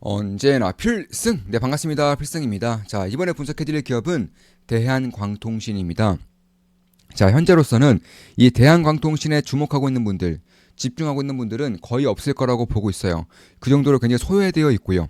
언제나 필승! 네, 반갑습니다. 필승입니다. 자, 이번에 분석해드릴 기업은 대한광통신입니다. 자, 현재로서는 이 대한광통신에 주목하고 있는 분들, 집중하고 있는 분들은 거의 없을 거라고 보고 있어요. 그 정도로 굉장히 소외되어 있고요.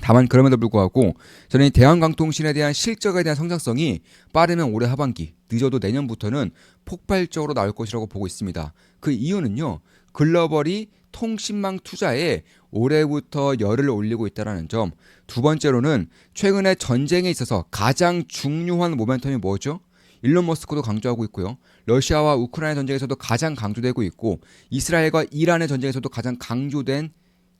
다만 그럼에도 불구하고 저는 이 대한광통신에 대한 실적에 대한 성장성이 빠르면 올해 하반기, 늦어도 내년부터는 폭발적으로 나올 것이라고 보고 있습니다. 그 이유는요. 글로벌이 통신망 투자에 올해부터 열을 올리고 있다는 점. 두 번째로는 최근에 전쟁에 있어서 가장 중요한 모멘텀이 뭐죠? 일론 머스크도 강조하고 있고요. 러시아와 우크라이나 전쟁에서도 가장 강조되고 있고 이스라엘과 이란의 전쟁에서도 가장 강조된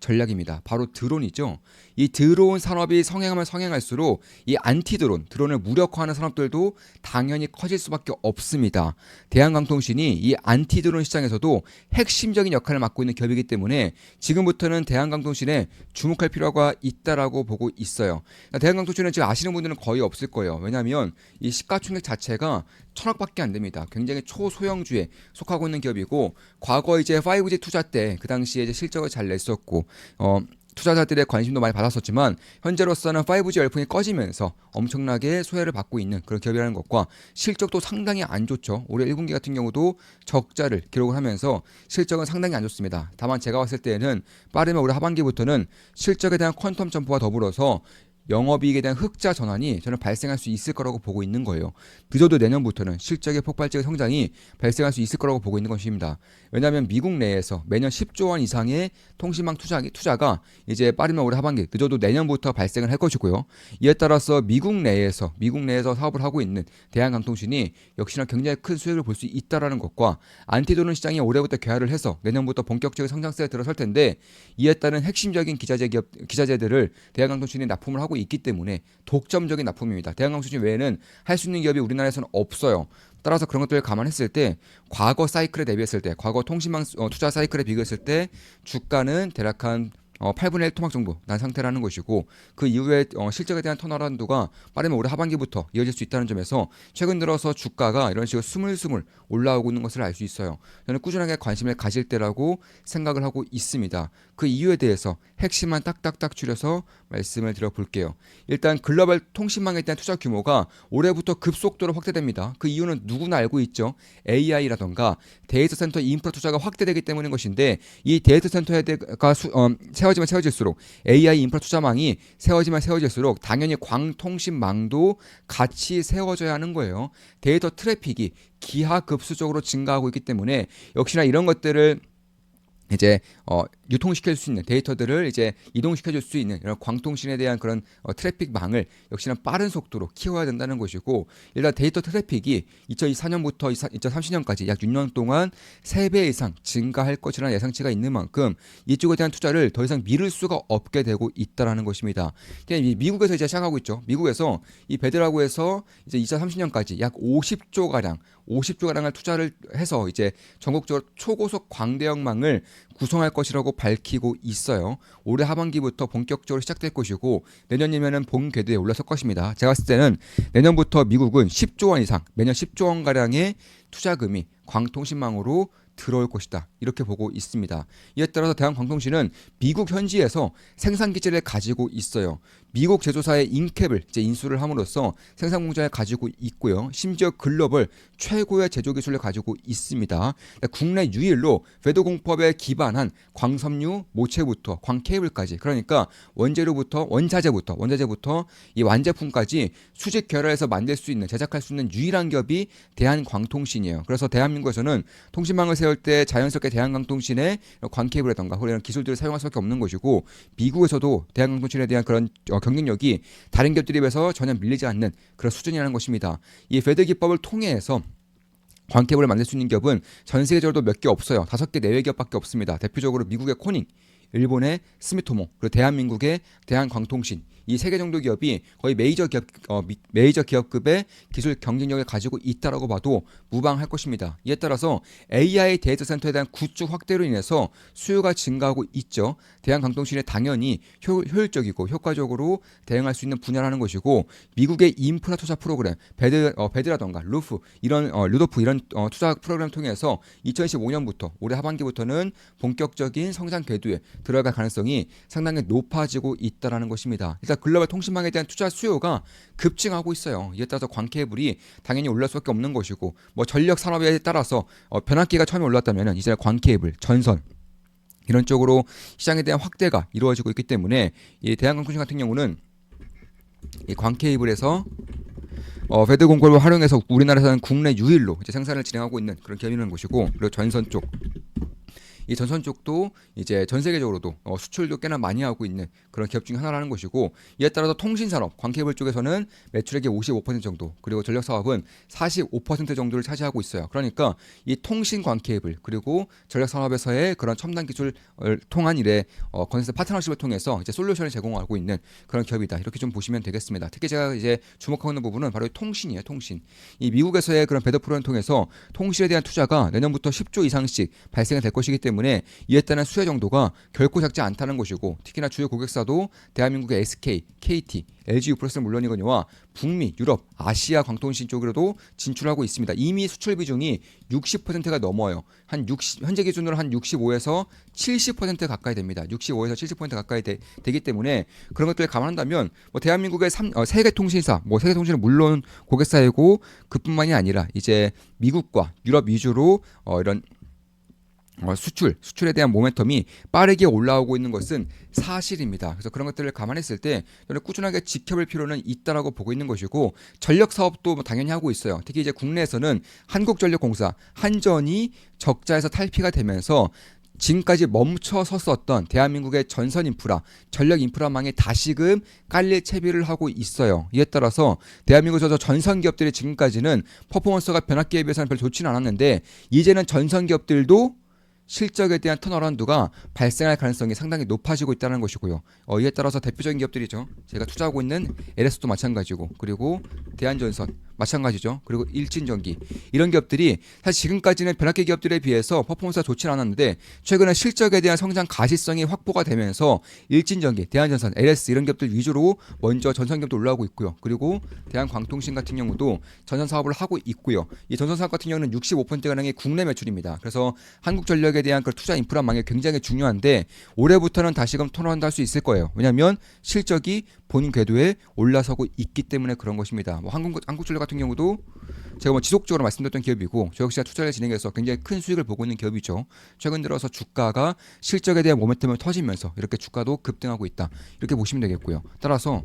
전략입니다. 바로 드론이죠. 이 드론 산업이 성행하면 성행할수록 이 안티 드론, 드론을 무력화하는 산업들도 당연히 커질 수밖에 없습니다. 대한광통신이 이 안티 드론 시장에서도 핵심적인 역할을 맡고 있는 기업이기 때문에 지금부터는 대한광통신에 주목할 필요가 있다라고 보고 있어요. 대한광통신은 지금 아시는 분들은 거의 없을 거예요. 왜냐하면 이 시가총액 자체가 천억밖에 안 됩니다. 굉장히 초소형주에 속하고 있는 기업이고 과거 이제 5G 투자 때 그 당시에 이제 실적을 잘 냈었고 어 투자자들의 관심도 많이 받았었지만 현재로서는 5G 열풍이 꺼지면서 엄청나게 소외를 받고 있는 그런 기업이라는 것과 실적도 상당히 안 좋죠. 올해 1분기 같은 경우도 적자를 기록을 하면서 실적은 상당히 안 좋습니다. 다만 제가 봤을 때는 빠르면 올해 하반기부터는 실적에 대한 퀀텀 점프와 더불어서 영업이익에 대한 흑자 전환이 저는 발생할 수 있을 거라고 보고 있는 거예요. 늦어도 내년부터는 실적의 폭발적인 성장이 발생할 수 있을 거라고 보고 있는 것입니다. 왜냐하면 미국 내에서 매년 10조 원 이상의 통신망 투자, 투자가 이제 빠르면 올해 하반기, 늦어도 내년부터 발생을 할 것이고요. 이에 따라서 미국 내에서 미국 내에서 사업을 하고 있는 대한강통신이 역시나 굉장히 큰 수익을 볼 수 있다라는 것과 안티도론 시장이 올해부터 개화를 해서 내년부터 본격적인 성장세에 들어설 텐데 이에 따른 핵심적인 기자재 기업 기자재들을 대한강통신이 납품을 하고 있기 때문에 독점적인 납품입니다. 대한강통신 외에는 할 수 있는 기업이 우리나라에서는 없어요. 따라서 그런 것들을 감안했을 때 과거 사이클에 대비했을 때 과거 통신망 어, 투자 사이클에 비교했을 때 주가는 대략 한 어, 8분의 1 토막 정도 난 상태라는 것이고 그 이후에 어, 실적에 대한 턴어라운드가 빠르면 올해 하반기부터 이어질 수 있다는 점에서 최근 들어서 주가가 이런 식으로 스물스물 올라오고 있는 것을 알 수 있어요. 저는 꾸준하게 관심을 가질 때라고 생각을 하고 있습니다. 그 이유에 대해서 핵심만 딱딱딱 줄여서 말씀을 드려볼게요. 일단 글로벌 통신망에 대한 투자 규모가 올해부터 급속도로 확대됩니다. 그 이유는 누구나 알고 있죠. AI라던가 데이터 센터 인프라 투자가 확대되기 때문인 것인데 이 데이터 센터가 수, 어, 세워지면 세워질수록 AI 인프라 투자망이 세워지면 세워질수록 당연히 광통신망도 같이 세워져야 하는 거예요. 데이터 트래픽이 기하급수적으로 증가하고 있기 때문에 역시나 이런 것들을 이제 어, 유통시킬 수 있는 데이터들을 이제 이동시켜 줄 수 있는 이런 광통신에 대한 그런 어, 트래픽망을 역시나 빠른 속도로 키워야 된다는 것이고 일단 데이터 트래픽이 2024년부터 2030년까지 약 6년 동안 3배 이상 증가할 것이라는 예상치가 있는 만큼 이쪽에 대한 투자를 더 이상 미룰 수가 없게 되고 있다라는 것입니다. 미국에서 이제 시작하고 있죠. 미국에서 이 베드라고 해서 이제 2030년까지 약 50조 가량 50조 가량을 투자를 해서 이제 전국적으로 초고속 광대역망을 구성할 것이라고 밝히고 있어요. 올해 하반기부터 본격적으로 시작될 것이고 내년이면은 본 궤도에 올라설 것입니다. 제가 봤을 때는 내년부터 미국은 10조 원 이상 매년 10조 원 가량의 투자금이 광통신망으로 들어올 것이다. 이렇게 보고 있습니다. 이에 따라서 대한광통신은 미국 현지에서 생산 기지를 가지고 있어요. 미국 제조사의 인캡을 이제 인수를 함으로써 생산 공장을 가지고 있고요. 심지어 글로벌 최고의 제조 기술을 가지고 있습니다. 국내 유일로 vedo 공법에 기반한 광섬유 모체부터 광 케이블까지 그러니까 원재료부터 원자재부터 원자재부터 이 완제품까지 수직 결합해서 만들 수 있는 제작할 수 있는 유일한 기업이 대한광통신이에요. 그래서 대한민국에서는 통신망을 세울 때 자연스럽게 대한광통신의 광 케이블이라던가 이런 기술들을 사용할 수밖에 없는 것이고 미국에서도 대한광통신에 대한 그런 어, 경쟁력이 다른 기업들에 비해서 전혀 밀리지 않는 그런 수준이라는 것입니다. 이 베드 기법을 통해서 광케이블을 만들 수 있는 기업은 전 세계적으로 몇 개 없어요. 다섯 개 내외 기업밖에 없습니다. 대표적으로 미국의 코닝, 일본의 스미토모, 그리고 대한민국의 대한광통신 이 세 개 정도 기업이 거의 메이저 기업 어, 메이저 기업급의 기술 경쟁력을 가지고 있다라고 봐도 무방할 것입니다. 이에 따라서 AI 데이터 센터에 대한 구축 확대로 인해서 수요가 증가하고 있죠. 대한광통신이 당연히 효, 효율적이고 효과적으로 대응할 수 있는 분야라는 것이고 미국의 인프라 투자 프로그램 베드 어, 베드라던가 루프 이런 어, 루도프 이런 어, 투자 프로그램 통해서 2015년부터 올해 하반기부터는 본격적인 성장 궤도에 들어갈 가능성이 상당히 높아지고 있다라는 것입니다. 일단 글로벌 통신망에 대한 투자 수요가 급증하고 있어요. 이에 따라서 광케이블이 당연히 올라갈 수밖에 없는 것이고 뭐 전력 산업에 따라서 어, 변압기가 처음에 올랐다면 이제 광케이블, 전선 이런 쪽으로 시장에 대한 확대가 이루어지고 있기 때문에 이 대한항공신 같은 경우는 이 광케이블에서 어, 배드 공고를 활용해서 우리나라에서는 국내 유일로 이제 생산을 진행하고 있는 그런 기업이라는 것이고 그리고 전선 쪽. 이 전선 쪽도 이제 전 세계적으로도 어, 수출도 꽤나 많이 하고 있는 그런 기업 중에 하나라는 것이고 이에 따라서 통신 산업, 광케이블 쪽에서는 매출액의 55% 정도, 그리고 전력 사업은 45% 정도를 차지하고 있어요. 그러니까 이 통신 광케이블 그리고 전력 산업에서의 그런 첨단 기술을 통한 일에 어, 건설 파트너십을 통해서 이제 솔루션을 제공하고 있는 그런 기업이다. 이렇게 좀 보시면 되겠습니다. 특히 제가 이제 주목하고 있는 부분은 바로 이 통신이에요. 통신. 이 미국에서의 그런 배드 프로그램을 통해서 통신에 대한 투자가 내년부터 10조 이상씩 발생이 될 것이기 때문에 이에 따른 수혜 정도가 결코 작지 않다는 것이고 특히나 주요 고객사도 대한민국의 SK, KT, LG U+는 물론이거니와 북미, 유럽, 아시아 광통신 쪽으로도 진출하고 있습니다. 이미 수출 비중이 60%가 넘어요. 한 60, 현재 기준으로 한 65에서 70% 가까이 됩니다. 65에서 70% 가까이 되, 기 때문에 그런 것들을 감안한다면 뭐 대한민국의 3, 어, 세계 통신사, 뭐 세계 통신은 물론 고객사이고 그뿐만이 아니라 이제 미국과 유럽 위주로 어, 이런 어, 수출, 수출에 대한 모멘텀이 빠르게 올라오고 있는 것은 사실입니다. 그래서 그런 것들을 감안했을 때 저는 꾸준하게 지켜볼 필요는 있다라고 보고 있는 것이고 전력 사업도 뭐 당연히 하고 있어요. 특히 이제 국내에서는 한국전력공사 한전이 적자에서 탈피가 되면서 지금까지 멈춰 섰었던 대한민국의 전선 인프라, 전력 인프라망이 다시금 깔릴 채비를 하고 있어요. 이에 따라서 대한민국에서 전선 기업들이 지금까지는 퍼포먼스가 변압기에 비해서는 별로 좋지는 않았는데 이제는 전선 기업들도 실적에 대한 턴어라운드가 발생할 가능성이 상당히 높아지고 있다는 것이고요. 어, 이에 따라서 대표적인 기업들이죠. 제가 투자하고 있는 LS도 마찬가지고 그리고 대한전선 마찬가지죠. 그리고 일진전기 이런 기업들이 사실 지금까지는 변압기 기업들에 비해서 퍼포먼스가 좋지 않았는데 최근에 실적에 대한 성장 가시성이 확보가 되면서 일진전기, 대한전선, LS 이런 기업들 위주로 먼저 전선 기업도 올라오고 있고요. 그리고 대한광통신 같은 경우도 전선 사업을 하고 있고요. 이 전선 사업 같은 경우는 65% 가량의 국내 매출입니다. 그래서 한국전력에 대한 그 투자 인프라망이 굉장히 중요한데 올해부터는 다시금 턴어라운드 할수 있을 거예요. 왜냐하면 실적이 본인 궤도에 올라서고 있기 때문에 그런 것입니다. 뭐 한국 한국전력 같은 경우도 제가 뭐 지속적으로 말씀드렸던 기업이고 저 역시 투자를 진행해서 굉장히 큰 수익을 보고 있는 기업이죠. 최근 들어서 주가가 실적에 대한 모멘텀을 터지면서 이렇게 주가도 급등하고 있다. 이렇게 보시면 되겠고요. 따라서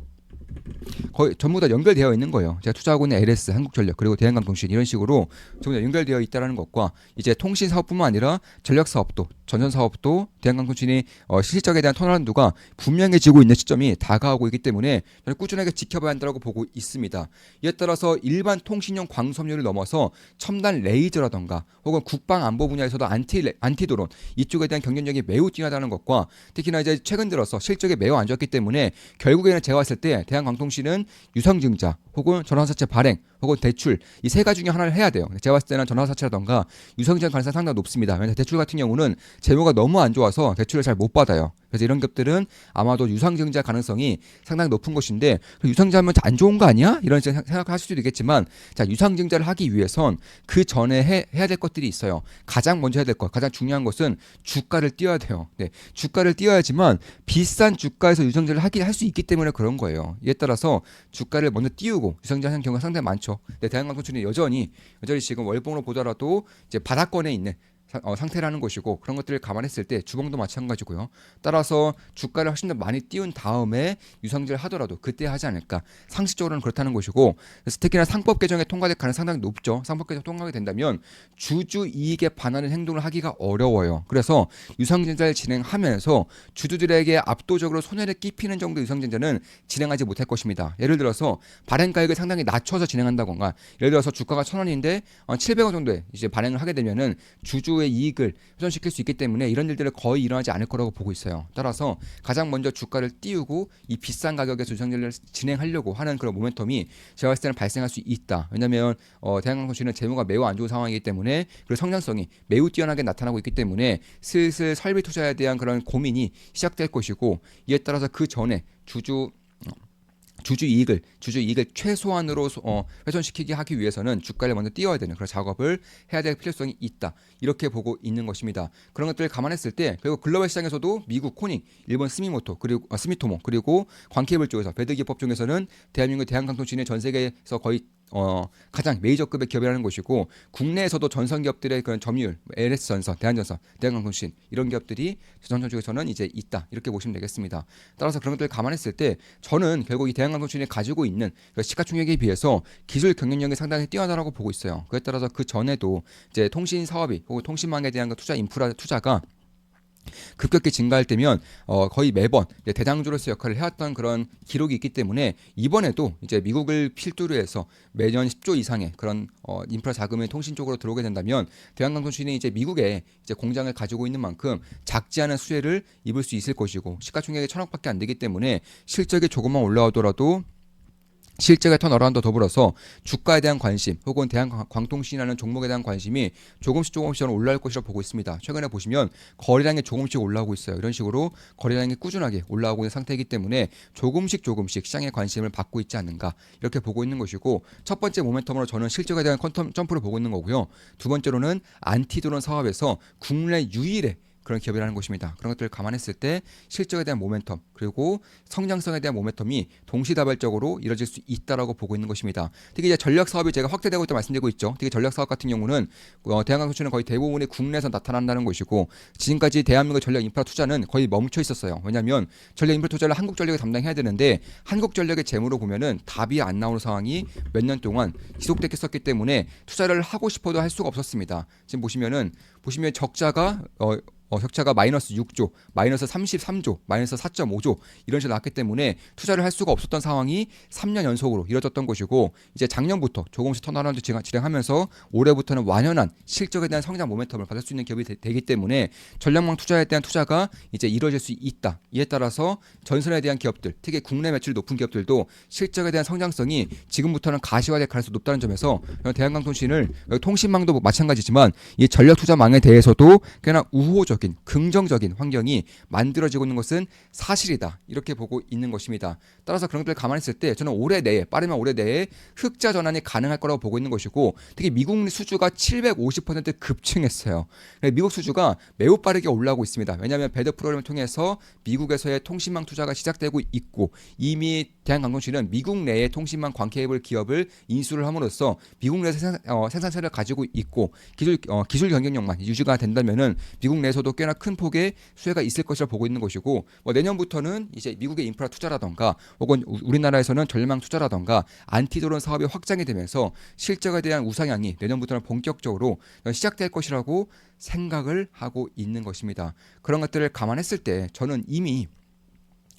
거의 전부 다 연결되어 있는 거예요. 제가 투자하고 있는 LS, 한국전력 그리고 대한강통신 이런 식으로 전부 다 연결되어 있다는 것과 이제 통신 사업뿐만 아니라 전력 사업도 전선 사업도 대한강통신이 어, 실적에 대한 턴어라운드가 분명해지고 있는 시점이 다가오고 있기 때문에 저는 꾸준하게 지켜봐야 한다고 보고 있습니다. 이에 따라서 일반 통신용 광섬유를 넘어서 첨단 레이저라던가 혹은 국방 안보 분야에서도 안티 안티드론 이쪽에 대한 경쟁력이 매우 뛰어나다는 것과 특히나 이제 최근 들어서 실적이 매우 안 좋았기 때문에 결국에는 제가 봤을 때 대한 광통신은 유성증자 혹은 전환사채 발행 혹은 대출 이 세 가지 중에 하나를 해야 돼요. 제가 봤을 때는 전환사채라던가 유성증자 가능성이 상당히 높습니다. 왜냐하면 대출 같은 경우는 재무가 너무 안 좋아서 대출을 잘 못 받아요. 그래서 이런 기업들은 아마도 유상증자 가능성이 상당히 높은 것인데 유상증자하면 안 좋은 거 아니야? 이런 생각하실 수도 있겠지만 자 유상증자를 하기 위해선 그 전에 해, 해야 될 것들이 있어요. 가장 먼저 해야 될 것, 가장 중요한 것은 주가를 띄워야 돼요. 네, 주가를 띄워야지만 비싼 주가에서 유상증자를 하기 할 수 있기 때문에 그런 거예요. 이에 따라서 주가를 먼저 띄우고 유상증자 하는 경우가 상당히 많죠. 네, 대한항공촌이 여전히 여전히 지금 월봉으로 보더라도 이제 바닥권에 있는 어, 상태라는 것이고 그런 것들을 감안했을 때 주봉도 마찬가지고요. 따라서 주가를 훨씬 더 많이 띄운 다음에 유상제를 하더라도 그때 하지 않을까. 상식적으로는 그렇다는 것이고 그래서 특히나 상법 개정에 통과될 가능성이 상당히 높죠. 상법 개정 통과가 된다면 주주 이익에 반하는 행동을 하기가 어려워요. 그래서 유상증자를 진행하면서 주주들에게 압도적으로 손해를 끼치는 정도 유상증자는 진행하지 못할 것입니다. 예를 들어서 발행 가액을 상당히 낮춰서 진행한다던가 예를 들어서 주가가 천 원인데 700원 정도에 이제 발행을 하게 되면은 주주 정도의 이익을 훼손시킬 수 있기 때문에 이런 일들을 거의 일어나지 않을 거라고 보고 있어요. 따라서 가장 먼저 주가를 띄우고 이 비싼 가격의 주상전를 진행하려고 하는 그런 모멘텀이 제가 봤을 때는 발생할 수 있다. 왜냐하면 어, 대한항공시는 재무가 매우 안 좋은 상황이기 때문에 그리고 성장성이 매우 뛰어나게 나타나고 있기 때문에 슬슬 설비 투자에 대한 그런 고민이 시작될 것이고 이에 따라서 그 전에 주주 주주 이익을 주주 이익을 최소한으로 소- 어, 훼손시키게 하기 위해서는 주가를 먼저 띄워야 되는 그런 작업을 해야 될 필요성이 있다 이렇게 보고 있는 것입니다. 그런 것들을 감안했을 때 결국 글로벌 시장에서도 미국 코닉, 일본 스미모토 그리고 아, 스미토모 그리고 광케이블 쪽에서 배드기법 중에서는 대한민국 대한강통신이 전 세계에서 거의 어, 가장 메이저급의 기업이라는 것이고 국내에서도 전선 기업들의 그런 점유율, LS 전선, 대한전선, 대한강통신 이런 기업들이 전선 쪽에서는 이제 있다 이렇게 보시면 되겠습니다. 따라서 그런 것들을 감안했을 때 저는 결국 이 대한강통신이 가지고 있는 그 시가총액에 비해서 기술 경쟁력이 상당히 뛰어나다고 보고 있어요. 그에 따라서 그 전에도 이제 통신 사업이 혹은 통신망에 대한 그 투자 인프라 투자가 급격히 증가할 때면 어, 거의 매번 대장주로서 역할을 해왔던 그런 기록이 있기 때문에 이번에도 이제 미국을 필두로 해서 매년 10조 이상의 그런 어, 인프라 자금이 통신 쪽으로 들어오게 된다면 대한강통신이 이제 미국에 이제 공장을 가지고 있는 만큼 작지 않은 수혜를 입을 수 있을 것이고 시가총액이 천억밖에 안 되기 때문에 실적이 조금만 올라오더라도 실적의 턴어라운드 더불어서 주가에 대한 관심 혹은 대한 광통신이라는 종목에 대한 관심이 조금씩 조금씩 올라올 것이라고 보고 있습니다. 최근에 보시면 거래량이 조금씩 올라오고 있어요. 이런 식으로 거래량이 꾸준하게 올라오고 있는 상태이기 때문에 조금씩 조금씩 시장의 관심을 받고 있지 않는가 이렇게 보고 있는 것이고 첫 번째 모멘텀으로 저는 실적에 대한 퀀텀 점프를 보고 있는 거고요. 두 번째로는 안티드론 사업에서 국내 유일의 그런 기업이라는 것입니다. 그런 것들을 감안했을 때 실적에 대한 모멘텀 그리고 성장성에 대한 모멘텀이 동시다발적으로 이뤄질 수 있다라고 보고 있는 것입니다. 특히 이제 전략 사업이 제가 확대되고 있다 말씀드리고 있죠. 특히 전략 사업 같은 경우는 어, 대한강통신은 거의 대부분이 국내에서 나타난다는 것이고 지금까지 대한민국 전략 인프라 투자는 거의 멈춰 있었어요. 왜냐하면 전략 인프라 투자를 한국 전력이 담당해야 되는데 한국 전력의 재무로 보면은 답이 안 나오는 상황이 몇 년 동안 지속됐었기 때문에 투자를 하고 싶어도 할 수가 없었습니다. 지금 보시면은 보시면 적자가 어, 어, 격차가 마이너스 6조, 마이너스 33조, 마이너스 4.5조 이런 식으로 나왔기 때문에 투자를 할 수가 없었던 상황이 3년 연속으로 이뤄졌던 것이고 이제 작년부터 조금씩 턴어라운드 진행- 진행하면서 올해부터는 완연한 실적에 대한 성장 모멘텀을 받을 수 있는 기업이 되, 기 때문에 전략망 투자에 대한 투자가 이제 이루어질 수 있다. 이에 따라서 전선에 대한 기업들, 특히 국내 매출 높은 기업들도 실적에 대한 성장성이 지금부터는 가시화될 가능성이 높다는 점에서 대한강통신을 통신망도 마찬가지지만 이 전략 투자망에 대해서도 꽤나 우호적 적인 긍정적인 환경이 만들어지고 있는 것은 사실이다 이렇게 보고 있는 것입니다. 따라서 그런 것들을 감안했을 때 저는 올해 내에 빠르면 올해 내에 흑자 전환이 가능할 거라고 보고 있는 것이고 특히 미국 수주가 750% 급증했어요. 미국 수주가 매우 빠르게 올라오고 있습니다. 왜냐하면 배드 프로그램을 통해서 미국에서의 통신망 투자가 시작되고 있고 이미 대한강통신은 미국 내의 통신망 광케이블 기업을 인수를 함으로써 미국 내에서 생산, 어, 생산체를 가지고 있고 기술 어, 기술 경쟁력만 유지가 된다면은 미국 내에서도 꽤나 큰 폭의 수혜가 있을 것이라 보고 있는 것이고 뭐 내년부터는 이제 미국의 인프라 투자라던가 혹은 우- 우리나라에서는 전망 투자라던가 안티드론 사업이 확장이 되면서 실적에 대한 우상향이 내년부터는 본격적으로 시작될 것이라고 생각을 하고 있는 것입니다. 그런 것들을 감안했을 때 저는 이미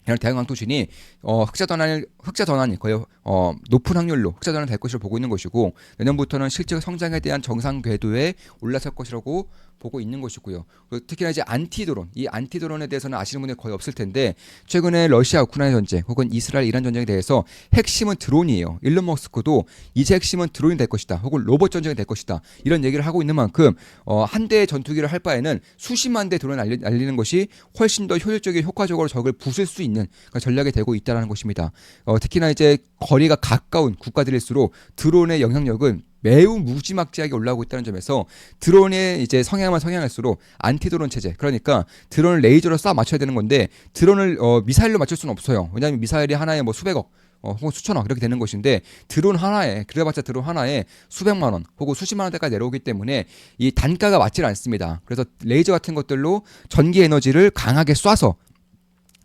이런 대한강통신이 어, 흑자 전환 흑자 전환이 거의 어, 높은 확률로 흑자 전환 될 것으로 보고 있는 것이고 내년부터는 실적 성장에 대한 정상 궤도에 올라설 것이라고 보고 있는 것이고요. 그리고 특히나 이제 안티드론 이 안티드론에 대해서는 아시는 분이 거의 없을 텐데 최근에 러시아 우크라이나 전쟁 혹은 이스라엘 이란 전쟁에 대해서 핵심은 드론이에요. 일론 머스크도 이제 핵심은 드론이 될 것이다. 혹은 로봇 전쟁이 될 것이다. 이런 얘기를 하고 있는 만큼 어, 한 대의 전투기를 할 바에는 수십만 대 드론을 날리, 날리는 것이 훨씬 더 효율적이고 효과적으로 적을 부술 수 있는 그런 전략이 되고 있다는 것입니다. 어, 특히나 이제 거리가 가까운 국가들일수록 드론의 영향력은 매우 무지막지하게 올라오고 있다는 점에서 드론의 이제 성향만 성향할수록 안티드론 체제 그러니까 드론을 레이저로 쏴 맞춰야 되는 건데 드론을 어, 미사일로 맞출 수는 없어요. 왜냐하면 미사일이 하나에 뭐 수백억 어, 혹은 수천억 이렇게 되는 것인데 드론 하나에 그래봤자 드론 하나에 수백만 원 혹은 수십만 원대까지 내려오기 때문에 이 단가가 맞질 않습니다. 그래서 레이저 같은 것들로 전기 에너지를 강하게 쏴서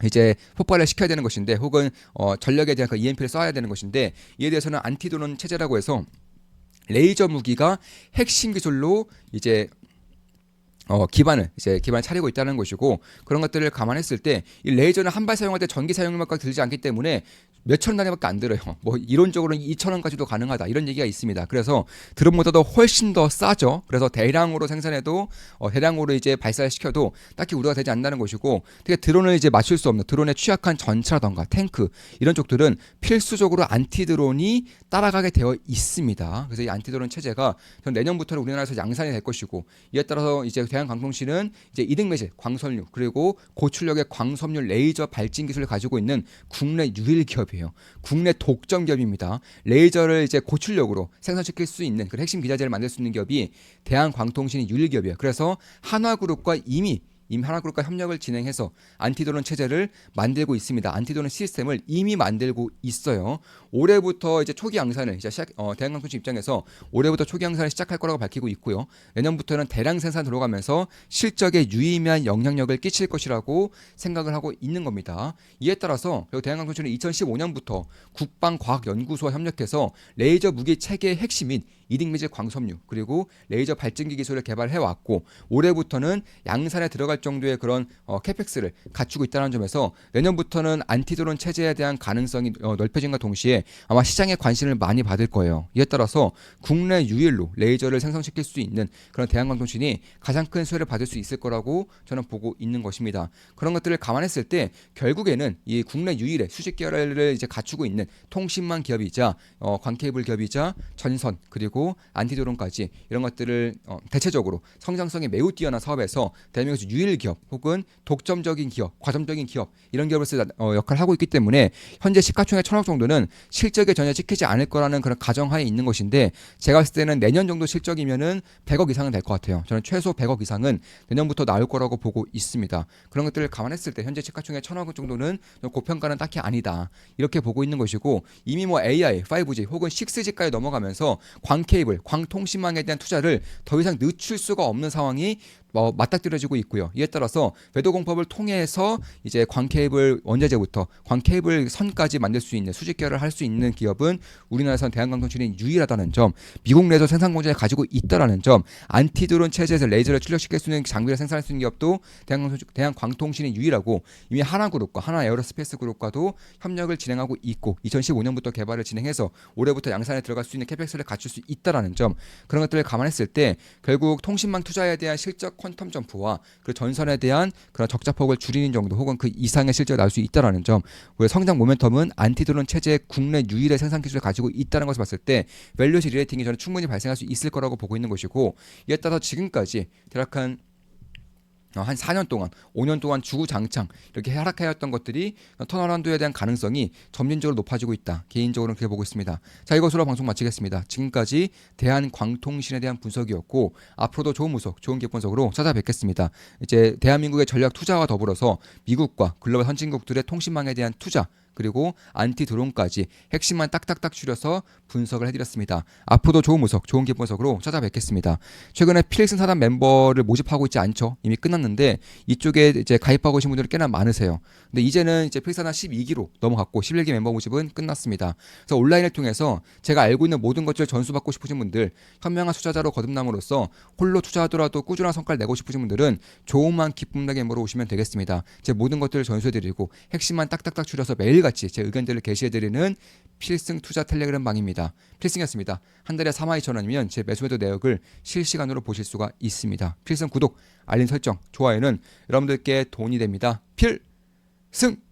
이제 폭발을 시켜야 되는 것인데 혹은 어, 전력에 대한 그 EMP를 쏴야 되는 것인데 이에 대해서는 안티드론 체제라고 해서 레이저 무기가 핵심 기술로 이제 어, 기반을 이제 기반을 차리고 있다는 것이고 그런 것들을 감안했을 때 이 레이저는 한 발 사용할 때 전기 사용료가 들지 않기 때문에 몇천 단위밖에 안 들어요. 뭐 이론적으로는 2천 원까지도 가능하다 이런 얘기가 있습니다. 그래서 드론보다도 훨씬 더 싸죠. 그래서 대량으로 생산해도 어, 대량으로 이제 발사를 시켜도 딱히 우려가 되지 않는다는 것이고 특히 드론을 이제 맞출 수 없는 드론에 취약한 전차라던가 탱크 이런 쪽들은 필수적으로 안티 드론이 따라가게 되어 있습니다. 그래서 이 안티 드론 체제가 전 내년부터는 우리나라에서 양산이 될 것이고 이에 따라서 이제 대한광통신은 이제 이등 매질, 광섬유 그리고 고출력의 광섬유 레이저 발진 기술을 가지고 있는 국내 유일 기업이 에요. 국내 독점 기업입니다. 레이저를 이제 고출력으로 생산시킬 수 있는 그 핵심 기자재를 만들 수 있는 기업이 대한광통신이 유일 기업이에요. 그래서 한화그룹과 이미 이미 하나그룹과 협력을 진행해서 안티도론 체제를 만들고 있습니다. 안티도론 시스템을 이미 만들고 있어요. 올해부터 이제 초기 양산을 이제 시작, 어, 대한항공시 입장에서 올해부터 초기 양산을 시작할 거라고 밝히고 있고요. 내년부터는 대량 생산 들어가면서 실적에 유의미한 영향력을 끼칠 것이라고 생각을 하고 있는 겁니다. 이에 따라서 대한항공시는 2015년부터 국방과학연구소와 협력해서 레이저 무기 체계의 핵심 인 이등매질 광섬유 그리고 레이저 발전기 기술을 개발해 왔고 올해부터는 양산에 들어갈 정도의 그런 어, 캐펙스를 갖추고 있다는 점에서 내년부터는 안티드론 체제에 대한 가능성이 어, 넓혀진과 동시에 아마 시장의 관심을 많이 받을 거예요. 이에 따라서 국내 유일로 레이저를 생성시킬 수 있는 그런 대한광통신이 가장 큰 수혜를 받을 수 있을 거라고 저는 보고 있는 것입니다. 그런 것들을 감안했을 때 결국에는 이 국내 유일의 수직 계열을 이제 갖추고 있는 통신망 기업이자 어, 광케이블 기업이자 전선 그리고 안티드론까지 이런 것들을 어, 대체적으로 성장성이 매우 뛰어난 사업에서 대한민국에서 유일 기업 혹은 독점적인 기업, 과점적인 기업 이런 기업으로서 어, 역할을 하고 있기 때문에 현재 시가총액 천억 정도는 실적에 전혀 찍히지 않을 거라는 그런 가정하에 있는 것인데 제가 봤을 때는 내년 정도 실적이면은 100억 이상은 될 것 같아요. 저는 최소 100억 이상은 내년부터 나올 거라고 보고 있습니다. 그런 것들을 감안했을 때 현재 시가총액 천억 정도는 고평가는 딱히 아니다. 이렇게 보고 있는 것이고 이미 뭐 AI, 5G 혹은 6G까지 넘어가면서 광 케이블, 광통신망에 대한 투자를 더 이상 늦출 수가 없는 상황이 어, 맞닥뜨려지고 있고요. 이에 따라서 궤도 공법을 통해서 이제 광케이블 원자재부터 광케이블 선까지 만들 수 있는 수직 계열을 할 수 있는 기업은 우리나라에선 대한광통신이 유일하다는 점, 미국 내에서 생산 공장을 가지고 있다라는 점, 안티드론 체제에서 레이저를 출력시킬 수 있는 장비를 생산할 수 있는 기업도 대한광통신, 대한광통신이 유일하고 이미 하나그룹과 하나 에어로스페이스 그룹과도 협력을 진행하고 있고 2015년부터 개발을 진행해서 올해부터 양산에 들어갈 수 있는 캐펙스를 갖출 수 있다라는 점 그런 것들을 감안했을 때 결국 통신망 투자에 대한 실적 퀀텀 점프와 그 전선에 대한 그런 적자폭을 줄이는 정도 혹은 그 이상의 실적이 나올 수 있다라는 점, 왜 성장 모멘텀은 안티드론 체제 국내 유일의 생산 기술을 가지고 있다는 것을 봤을 때 밸류시 리레이팅이 저는 충분히 발생할 수 있을 거라고 보고 있는 것이고 이에 따라서 지금까지 대략한 어, 한 4년 동안, 5년 동안 주구장창 이렇게 하락하였던 것들이 턴어라운드에 대한 가능성이 점진적으로 높아지고 있다. 개인적으로는 그렇게 보고 있습니다. 자, 이것으로 방송 마치겠습니다. 지금까지 대한광통신에 대한 분석이었고 앞으로도 좋은 분석, 좋은 기분석으로 찾아뵙겠습니다. 이제 대한민국의 전략 투자와 더불어서 미국과 글로벌 선진국들의 통신망에 대한 투자 그리고 안티 드론까지 핵심만 딱딱딱 줄여서 분석을 해드렸습니다. 앞으로도 좋은 분석, 좋은 기업 분석으로 찾아뵙겠습니다. 최근에 필승 사단 멤버를 모집하고 있지 않죠. 이미 끝났는데 이쪽에 이제 가입하고 계신 분들이 꽤나 많으세요. 근데 이제는 이제 필사단 12기로 넘어갔고 11기 멤버 모집은 끝났습니다. 그래서 온라인을 통해서 제가 알고 있는 모든 것들을 전수받고 싶으신 분들, 현명한 투자자로 거듭남으로써 홀로 투자하더라도 꾸준한 성과를 내고 싶으신 분들은 좋은만 기쁨나게 멤버로 오시면 되겠습니다. 제 모든 것들을 전수해드리고 핵심만 딱딱딱 줄여서 매일 같이 제 의견들을 게시해드리는 필승 투자 텔레그램 방입니다. 필승이었습니다. 한 달에 3만 2천 원이면 제 매수매도 내역을 실시간으로 보실 수가 있습니다. 필승 구독, 알림 설정, 좋아요는 여러분들께 돈이 됩니다. 필승!